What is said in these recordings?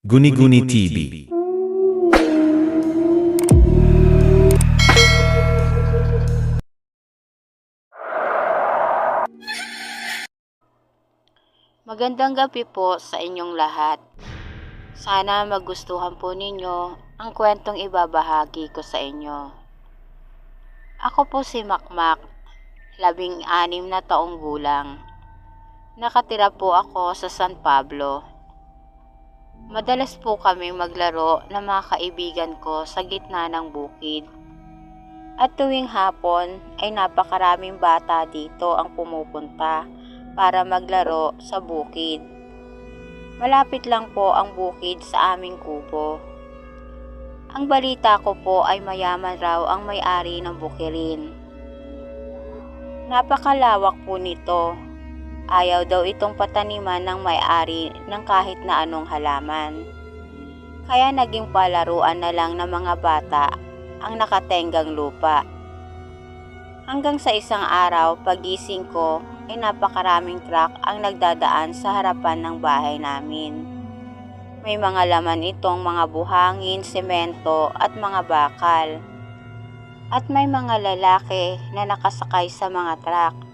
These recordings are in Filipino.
Guni-Guni TV. Magandang gabi po sa inyong lahat. Sana magustuhan po ninyo ang kwentong ibabahagi ko sa inyo. Ako po si Makmak, labing anim na taong gulang. Nakatira po ako sa San Pablo. Madalas po kami maglaro ng mga kaibigan ko sa gitna ng bukid. At tuwing hapon ay napakaraming bata dito ang pumupunta para maglaro sa bukid. Malapit lang po ang bukid sa aming kubo. Ang balita ko po ay mayaman raw ang may-ari ng bukirin. Napakalawak po nito. Ayaw daw itong pataniman ng may-ari ng kahit na anong halaman. Kaya naging palaruan na lang ng mga bata ang nakatenggang lupa. Hanggang sa isang araw, pagising ko, ay napakaraming truck ang nagdadaan sa harapan ng bahay namin. May mga laman itong mga buhangin, semento at mga bakal. At may mga lalaki na nakasakay sa mga truck.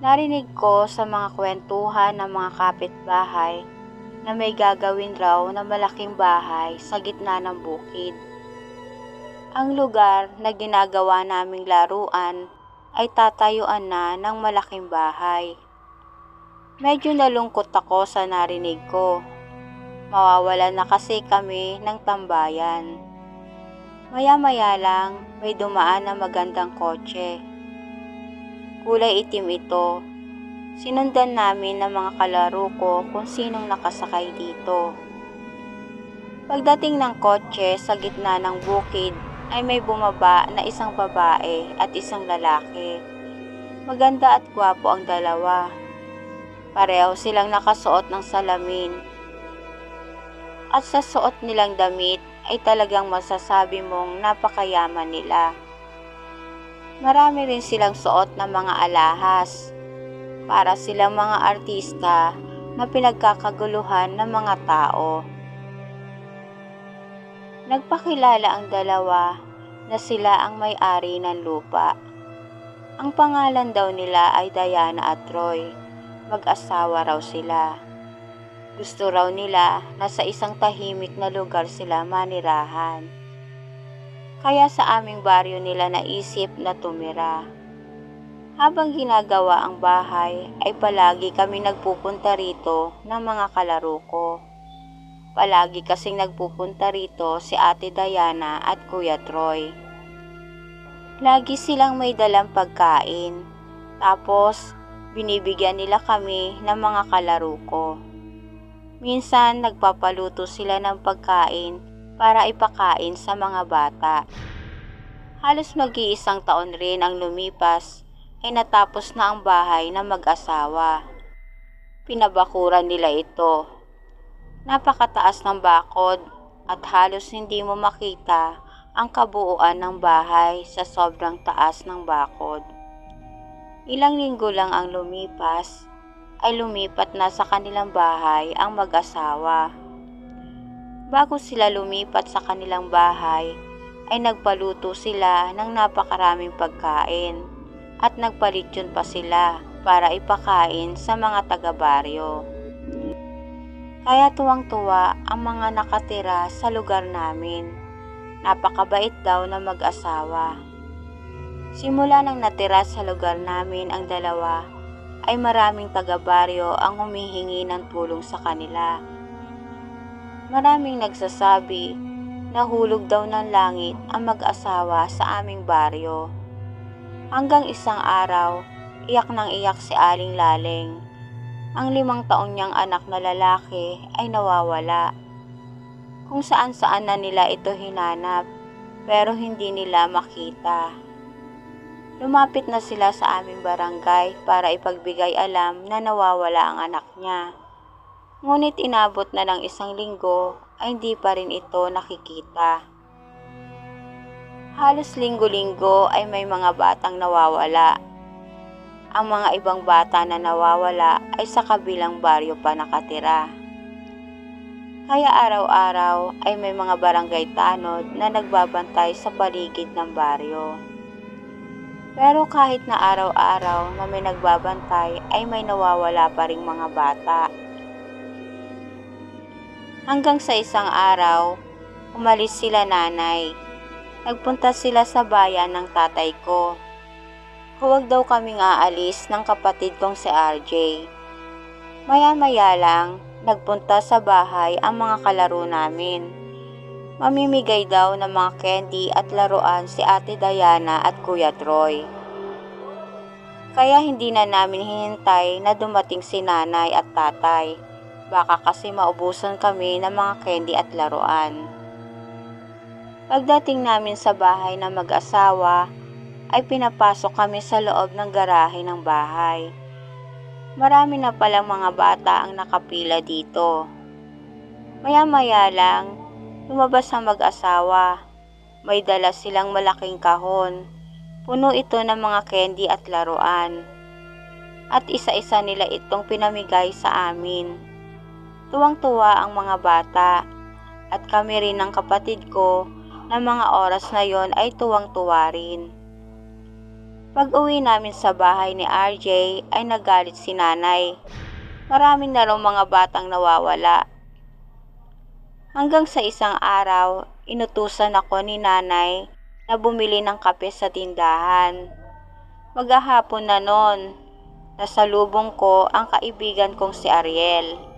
Narinig ko sa mga kwentuhan ng mga kapitbahay na may gagawin raw na malaking bahay sa gitna ng bukid. Ang lugar na ginagawa naming laruan ay tatayuan na ng malaking bahay. Medyo nalungkot ako sa narinig ko. Mawawala na kasi kami ng tambayan. Maya-maya lang may dumaan na magandang kotse. Kulay itim ito. Sinundan namin ng mga kalaro ko kung sinong nakasakay dito. Pagdating ng kotse sa gitna ng bukid ay may bumaba na isang babae at isang lalaki. Maganda at gwapo ang dalawa. Pareho silang nakasuot ng salamin. At sa suot nilang damit ay talagang masasabi mong napakayaman nila. Marami rin silang suot ng mga alahas. Para silang mga artista na pinagkakaguluhan ng mga tao. Nagpakilala ang dalawa na sila ang may-ari ng lupa. Ang pangalan daw nila ay Diana at Troy. Mag-asawa raw sila. Gusto raw nila na sa isang tahimik na lugar sila manirahan. Kaya sa aming baryo nila naisip na tumira. Habang ginagawa ang bahay ay palagi kami nagpupunta rito ng mga kalaro ko. Palagi kasing nagpupunta rito si Ate Diana at Kuya Troy. Lagi silang may dalang pagkain. Tapos, binibigyan nila kami ng mga kalaro ko. Minsan, nagpapaluto sila ng pagkain para ipakain sa mga bata. Halos mag-iisang taon rin ang lumipas ay natapos na ang bahay ng mag-asawa. Pinabakuran nila ito Napakataas ng bakod at halos hindi mo makita ang kabuuan ng bahay sa sobrang taas ng bakod. Ilang linggo lang ang lumipas ay lumipat na sa kanilang bahay ang mag-asawa. Bago sila lumipat sa kanilang bahay ay nagpaluto sila ng napakaraming pagkain at nagpalityon pa sila para ipakain sa mga taga-baryo. Kaya tuwang-tuwa ang mga nakatira sa lugar namin. Napakabait daw na mag-asawa. Simula nang natira sa lugar namin ang dalawa, ay maraming taga-baryo ang humihingi ng tulong sa kanila. Maraming nagsasabi na hulog daw ng langit ang mag-asawa sa aming baryo. Hanggang isang araw, iyak nang iyak si Aling Laleng ang limang taon niyang anak na lalaki ay nawawala. Kung saan saan na nila ito hinanap, pero hindi nila makita. Lumapit na sila sa aming barangay para ipagbigay alam na nawawala ang anak niya. Ngunit inabot na ng isang linggo ay hindi pa rin ito nakikita. Halos linggo-linggo ay may mga batang nawawala ang mga ibang bata na nawawala ay sa kabilang baryo pa nakatira. Kaya araw-araw ay may mga barangay tanod na nagbabantay sa paligid ng baryo. Pero kahit na araw-araw na may nagbabantay ay may nawawala pa ring mga bata. Hanggang sa isang araw, umalis sila nanay. Nagpunta sila sa bayan ng tatay ko. Huwag daw kaming aalis ng kapatid kong si RJ. Maya-maya lang, nagpunta sa bahay ang mga kalaro namin. Mamimigay daw ng mga candy at laruan si Ate Diana at Kuya Troy. Kaya hindi na namin hinintay na dumating si nanay at tatay. Baka kasi maubusan kami ng mga candy at laruan. Pagdating namin sa bahay ng mag-asawa, ay pinapasok kami sa loob ng garahe ng bahay. Marami na palang mga bata ang nakapila dito. Maya-maya lang, lumabas ang mag-asawa. May dala silang malaking kahon. Puno ito ng mga candy at laruan. At isa-isa nila itong pinamigay sa amin. Tuwang-tuwa ang mga bata at kami rin ng kapatid ko na mga oras na yon ay tuwang-tuwa rin. Pag uwi namin sa bahay ni RJ ay nagalit si nanay. Maraming na raw mga batang nawawala. Hanggang sa isang araw, inutusan ako ni nanay na bumili ng kape sa tindahan. Maghahapon na noon, nasa lubong ko ang kaibigan kong si Ariel.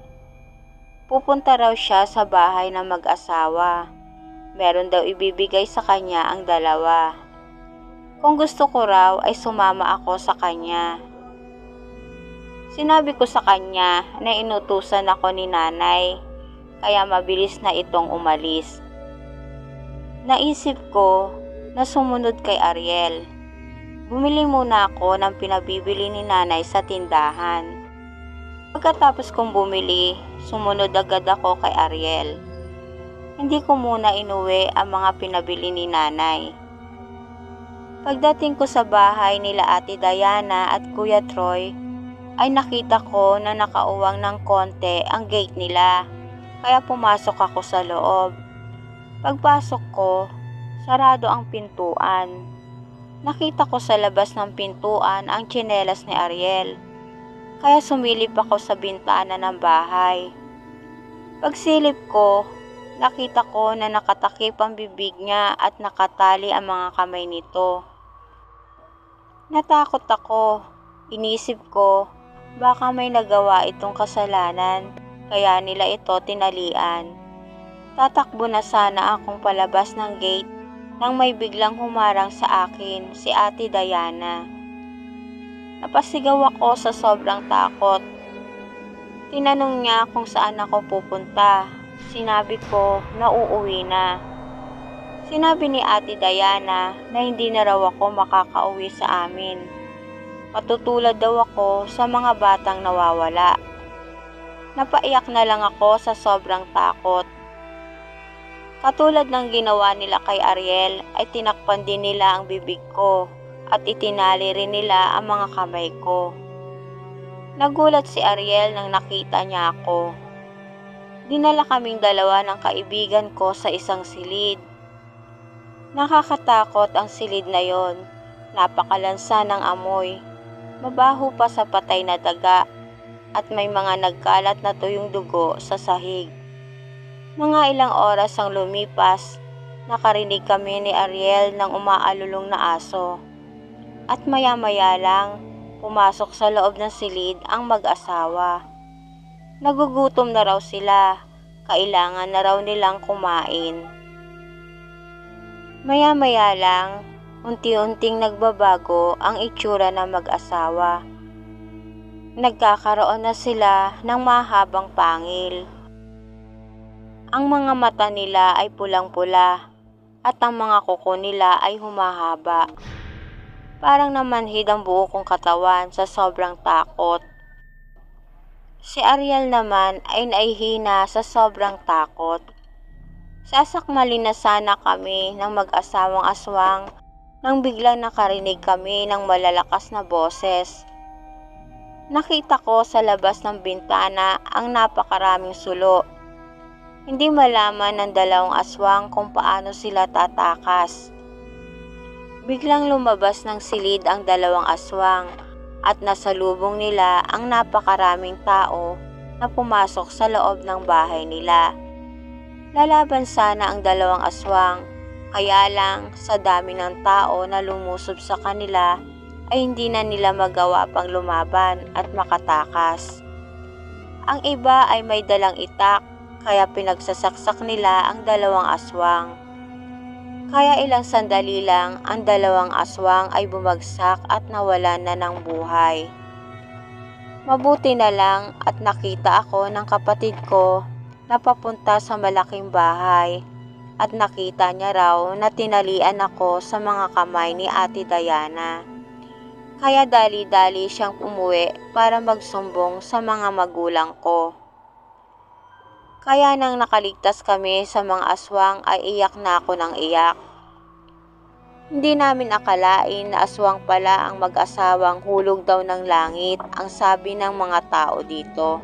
Pupunta raw siya sa bahay ng mag-asawa. Meron daw ibibigay sa kanya ang dalawa. Kung gusto ko raw ay sumama ako sa kanya. Sinabi ko sa kanya na inutusan ako ni nanay, kaya mabilis na itong umalis. Naisip ko na sumunod kay Ariel. Bumili muna ako ng pinabibili ni nanay sa tindahan. Pagkatapos kong bumili, sumunod agad ako kay Ariel. Hindi ko muna inuwi ang mga pinabili ni nanay. Pagdating ko sa bahay nila Ate Diana at Kuya Troy, ay nakita ko na nakauwang ng konti ang gate nila. Kaya pumasok ako sa loob. Pagpasok ko, sarado ang pintuan. Nakita ko sa labas ng pintuan ang tsinelas ni Ariel. Kaya sumilip ako sa bintana ng bahay. Pagsilip ko, nakita ko na nakatakip ang bibig niya at nakatali ang mga kamay nito. Natakot ako. Inisip ko, baka may nagawa itong kasalanan, kaya nila ito tinalian. Tatakbo na sana akong palabas ng gate nang may biglang humarang sa akin si Ate Diana. Napasigaw ako sa sobrang takot. Tinanong niya kung saan ako pupunta. Sinabi ko na uuwi na. Sinabi ni Ate Diana na hindi na raw ako makakauwi sa amin. Matutulad daw ako sa mga batang nawawala. Napaiyak na lang ako sa sobrang takot. Katulad ng ginawa nila kay Ariel ay tinakpan din nila ang bibig ko at itinali rin nila ang mga kamay ko. Nagulat si Ariel nang nakita niya ako. Dinala kaming dalawa ng kaibigan ko sa isang silid. Nakakatakot ang silid na yon. Napakalansa ng amoy. Mabaho pa sa patay na daga at may mga nagkalat na tuyong dugo sa sahig. Mga ilang oras ang lumipas, nakarinig kami ni Ariel ng umaalulong na aso. At maya-maya lang, pumasok sa loob ng silid ang mag-asawa. Nagugutom na raw sila, kailangan na raw nilang kumain. Maya-maya lang, unti-unting nagbabago ang itsura ng mag-asawa. Nagkakaroon na sila ng mahabang pangil. Ang mga mata nila ay pulang-pula at ang mga kuko nila ay humahaba. Parang namanhid ang buo kong katawan sa sobrang takot. Si Ariel naman ay naihina sa sobrang takot. Sasakmalin na sana kami ng mag-asawang aswang nang biglang nakarinig kami ng malalakas na boses. Nakita ko sa labas ng bintana ang napakaraming sulo. Hindi malaman ng dalawang aswang kung paano sila tatakas. Biglang lumabas ng silid ang dalawang aswang at nasalubong nila ang napakaraming tao na pumasok sa loob ng bahay nila. Lalaban sana ang dalawang aswang, kaya lang sa dami ng tao na lumusob sa kanila ay hindi na nila magawa pang lumaban at makatakas. Ang iba ay may dalang itak kaya pinagsasaksak nila ang dalawang aswang. Kaya ilang sandali lang ang dalawang aswang ay bumagsak at nawalan na ng buhay. Mabuti na lang at nakita ako ng kapatid ko na papunta sa malaking bahay at nakita niya raw na tinalian ako sa mga kamay ni Ate Diana. Kaya dali-dali siyang umuwi para magsumbong sa mga magulang ko. Kaya nang nakaligtas kami sa mga aswang ay iyak na ako ng iyak. Hindi namin akalain na aswang pala ang mag-asawang hulog daw ng langit ang sabi ng mga tao dito.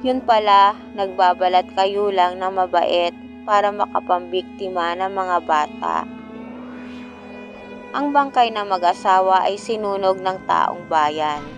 Yun pala, nagbabalat kayo lang na mabait para makapambiktima ng mga bata. Ang bangkay ng mag-asawa ay sinunog ng taong bayan.